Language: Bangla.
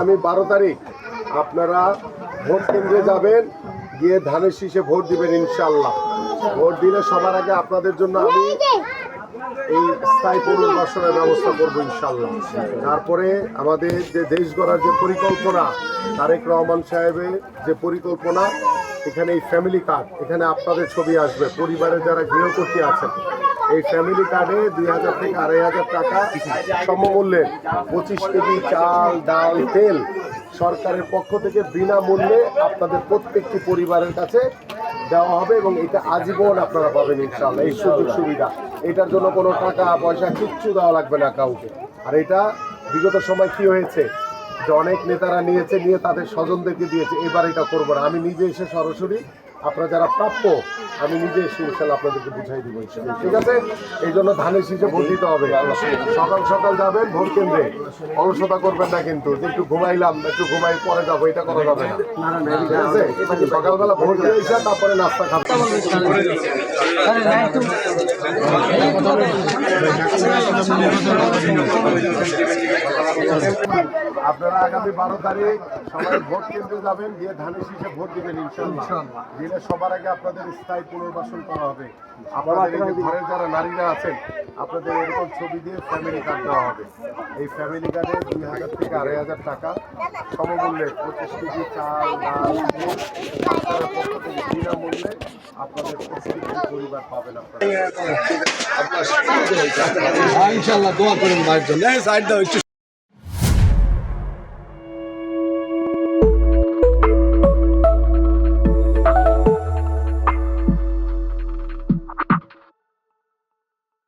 আমি বারো তারিখ, আপনারা ভোট কেন্দ্রে যাবেন, গিয়ে ধানের শীষে ভোট দিবেন ইনশাল্লাহ ভোট দিলে সবার আগে আপনাদের জন্য আমি এই স্থায়ী পুনর্বাসনের ব্যবস্থা করব ইনশাল্লাহ তারপরে আমাদের যে দেশ গড়ার যে পরিকল্পনা, তারেক রহমান সাহেবের যে পরিকল্পনা এখানে এই ফ্যামিলি কার্ড এখানে আপনাদের ছবি আসবে, পরিবারের যারা গৃহকর্তী আছেন। এই ফ্যামিলি কার্ডে দুই হাজার থেকে আড়াই হাজার টাকা সমমূল্যে পঁচিশ কেজি চাল, ডাল, তেল সরকারের পক্ষ থেকে বিনামূল্যে আপনাদের প্রত্যেকটি পরিবারের কাছে দেওয়া হবে এবং এটা আজীবন আপনারা পাবেন ইনশাল্লাহ এই সুযোগ সুবিধা। এটার জন্য কোনো টাকা পয়সা কিচ্ছু দেওয়া লাগবে না কাউকে। আর এটা বিগত সময় কি হয়েছে? যে অনেক নেতারা নিয়েছে নিয়ে তাদের স্বজনদেরকে দিয়েছে এবার এটা করব না। আমি নিজে এসে সরাসরি আপনারা যারা প্রাপ্য আমি নিজে এসে ইনশাল্লাহ আপনাদেরকে বুঝাই দিব ইনশাল্লাহ। ঠিক আছে? এই জন্য ধানের শীষে ভোট দিতে হবে। সকাল সকাল যাবেন ভোট কেন্দ্রে। অলসতা করবেন না কিন্তু যে একটু ঘুমাইলাম একটু ঘুমাই পরে যাব এটা করা যাবে না। ঠিক আছে? সকালবেলা ভোট দিয়ে এসে তারপরে নাস্তা খাবেন। আপনারা আগামী বারো তারিখ সবাই ভোট কেন্দ্রে যাবেন গিয়ে ধানের শীষে ভোট দিবেন ইনশাল্লাহ দিলে সবার আগে আপনাদের স্থায়ী পুনর্বাসন করা হবে। আপনাদের ঘরের যারা নারীরা আছেন আপনাদের এরকম ছবি দিয়ে ফ্যামিলি কার্ড দেওয়া হবে। এই ফ্যামিলি কার্ডে দুই হাজার থেকে আড়াই হাজার টাকা সমমূল্যে, পঁচিশ কেজি চাল, ডাল বিনামূল্যে আপনাদের পরিবার পাবেন আপনারা।